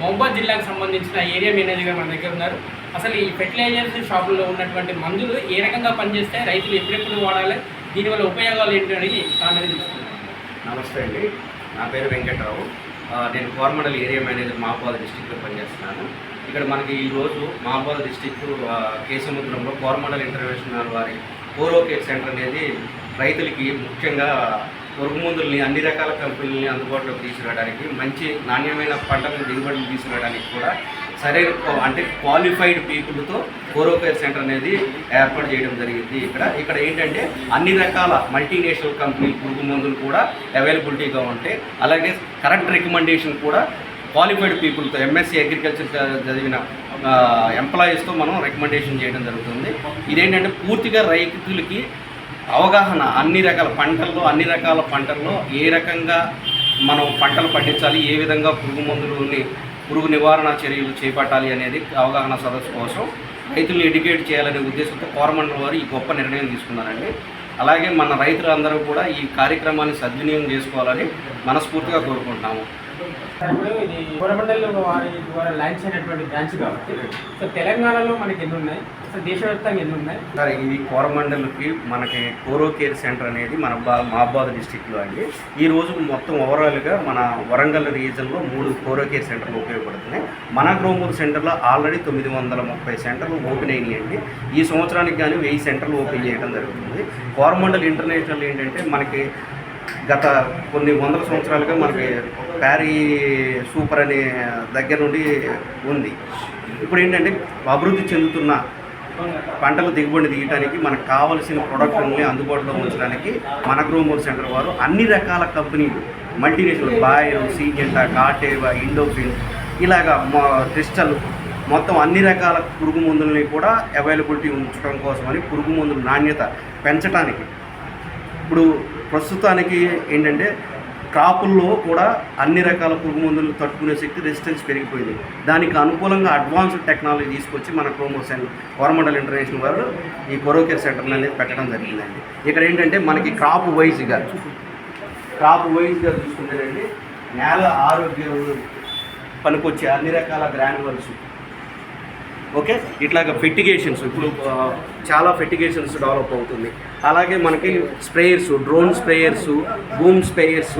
మహబూబాద్ జిల్లాకు సంబంధించిన area manager మన దగ్గర ఉన్నారు. అసలు ఈ ఫెర్టిలైజర్స్ షాపుల్లో ఉన్నటువంటి మందులు ఏ రకంగా పనిచేస్తే రైతులు ఎప్పుడెప్పుడు వాడాలి? దీనివల్ల ఉపయోగాలు ఏంటి అనేది దాని నమస్తే అండి. నా పేరు వెంకట్రావు. నేను కోరమండల్ ఏరియా మేనేజర్ మహబాద్ డిస్టిక్లో పనిచేస్తున్నాను. ఇక్కడ మనకి ఈరోజు మహబాద్ డిస్టిక్ కేసముద్రంలో కోరమండల్ ఇంటర్నేషనల్ వారి కోరో సెంటర్ అనేది రైతులకి ముఖ్యంగా పురుగు మందుల్ని అన్ని రకాల కంపెనీలని అందుబాటులోకి తీసుకురావడానికి మంచి నాణ్యమైన పంటలను దిగుబడులు తీసుకురావడానికి కూడా సరైన అంటే క్వాలిఫైడ్ పీపుల్తో కోరోకేర్ సెంటర్ అనేది ఏర్పాటు చేయడం జరిగింది ఇక్కడ. ఇక్కడ ఏంటంటే అన్ని రకాల మల్టీనేషనల్ కంపెనీ పురుగు మందులు కూడా అవైలబిలిటీగా ఉంటాయి అలాగే కరెక్ట్ రికమెండేషన్ కూడా క్వాలిఫైడ్ పీపుల్తో ఎంఎస్సీ అగ్రికల్చర్ చదివిన ఎంప్లాయీస్తో మనం రికమెండేషన్ చేయడం జరుగుతుంది. ఇదేంటంటే పూర్తిగా రైతులకి అవగాహన అన్ని రకాల పంటల్లో అన్ని రకాల పంటల్లో ఏ రకంగా మనం పంటలు పండించాలి ఏ విధంగా పురుగు మందులని పురుగు నివారణ చర్యలు చేపట్టాలి అనేది అవగాహన సదస్సు కోసం రైతులను ఎడ్యుకేట్ చేయాలనే ఉద్దేశంతో కోరమండలం వారు ఈ గొప్ప నిర్ణయం తీసుకున్నారండి. అలాగే మన రైతులందరూ కూడా ఈ కార్యక్రమాన్ని సద్వినియోగం చేసుకోవాలని మనస్ఫూర్తిగా కోరుకుంటున్నాము. ఇప్పుడు ఇది కోరమండల్ వారి ద్వారా లాంచ్ అయినటువంటి బ్రాంచ్ కాబట్టి సో తెలంగాణలో మనకి ఎన్ని ఉన్నాయి? సో దేశవ్యాప్తంగా ఎన్ని ఉన్నాయి? సార్ ఇది కోరమండలికి మనకి కోరో కేర్ సెంటర్ అనేది మన బా మహాబాద్ డిస్టిక్లో అండి. ఈ రోజు మొత్తం ఓవరాల్గా మన వరంగల్ రీజన్లో మూడు కోరో కేర్ సెంటర్లు ఉపయోగపడుతున్నాయి. మన గ్రోమూర్ సెంటర్లో ఆల్రెడీ తొమ్మిది వందల ముప్పై సెంటర్లు ఓపెన్ అయినాయండి. ఈ సంవత్సరానికి కానీ వెయ్యి సెంటర్లు ఓపెన్ చేయడం జరుగుతుంది. కోరమండల్ ఇంటర్నేషనల్ ఏంటంటే మనకి గత కొన్ని వందల సంవత్సరాలుగా మనకి ప్యారీ సూపర్ అనే దగ్గర నుండి ఉంది. ఇప్పుడు ఏంటంటే అభివృద్ధి చెందుతున్న పంటలు దిగుబడి తీయడానికి మనకు కావలసిన ప్రొడక్ట్ని అందుబాటులో ఉంచడానికి మన గ్రోమోర్ సెంటర్ వారు అన్ని రకాల కంపెనీలు మల్టీనేషనల్ బాయర్ సీజెంటా కాటేవా ఇండోఫిన్ ఇలాగా మా క్రిస్టల్ మొత్తం అన్ని రకాల పురుగు మందులని కూడా అవైలబిలిటీ ఉంచడం కోసమని పురుగు మందుల నాణ్యత పెంచడానికి ఇప్పుడు ప్రస్తుతానికి ఏంటంటే క్రాపుల్లో కూడా అన్ని రకాల పురుగు మందులు తట్టుకునే శక్తి రెసిస్టెన్స్ పెరిగిపోయింది. దానికి అనుకూలంగా అడ్వాన్స్డ్ టెక్నాలజీ తీసుకొచ్చి మన క్రోమోసెన్ కోరమండల్ ఇంటర్నేషనల్ వారు ఈ కొరోకేర్ సెంటర్లు అనేది పెట్టడం జరిగిందండి. ఇక్కడ ఏంటంటే మనకి క్రాప్ వైజ్గా క్రాప్ వైజ్గా చూసుకుంటేనండి నేల ఆరోగ్యం పనికొచ్చే అన్ని రకాల గ్రాన్యువల్స్ ఓకే? ఇట్లాగ ఫెటిగేషన్స్ ఇప్పుడు చాలా ఫెటిగేషన్స్ డెవలప్ అవుతుంది. అలాగే మనకి sprayers drone sprayers boom sprayers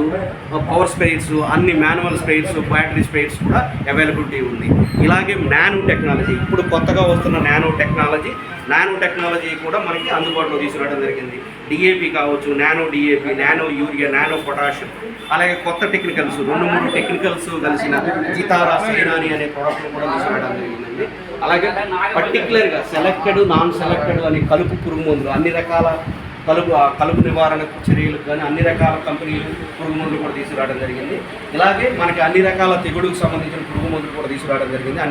power sprayers అన్ని మాన్యువల్ స్ప్రేయర్స్ బ్యాటరీ స్ప్రేయర్స్ కూడా అవైలబిలిటీ ఉంది. ఇలాగే నానో టెక్నాలజీ ఇప్పుడు కొత్తగా వస్తున్న నానో టెక్నాలజీ నానో టెక్నాలజీ కూడా మనకి అందుబాటులో తీసుకురావడం జరిగింది. డిఏపి కావచ్చు nano DAP nano urea nano potassium అలాగే కొత్త టెక్నికల్స్ రెండు మూడు టెక్నికల్స్ కలిసిన జితారా సైనాని అనే ప్రోడక్ట్ కూడా తీసుకురావడం జరిగిందండి. అలాగే పర్టికులర్గా సెలెక్టెడ్ నాన్ సెలెక్టెడ్ అనే కలుపు పురుగు మందులు అన్ని రకాల కలుపు ఆ కలుపు నివారణకు చర్యలకు కానీ అన్ని రకాల కంపెనీలు పురుగు మందులు కూడా తీసుకురావడం జరిగింది. ఇలాగే మనకి అన్ని రకాల తెగుడుకు సంబంధించిన పురుగు మందులు కూడా తీసుకురావడం జరిగింది.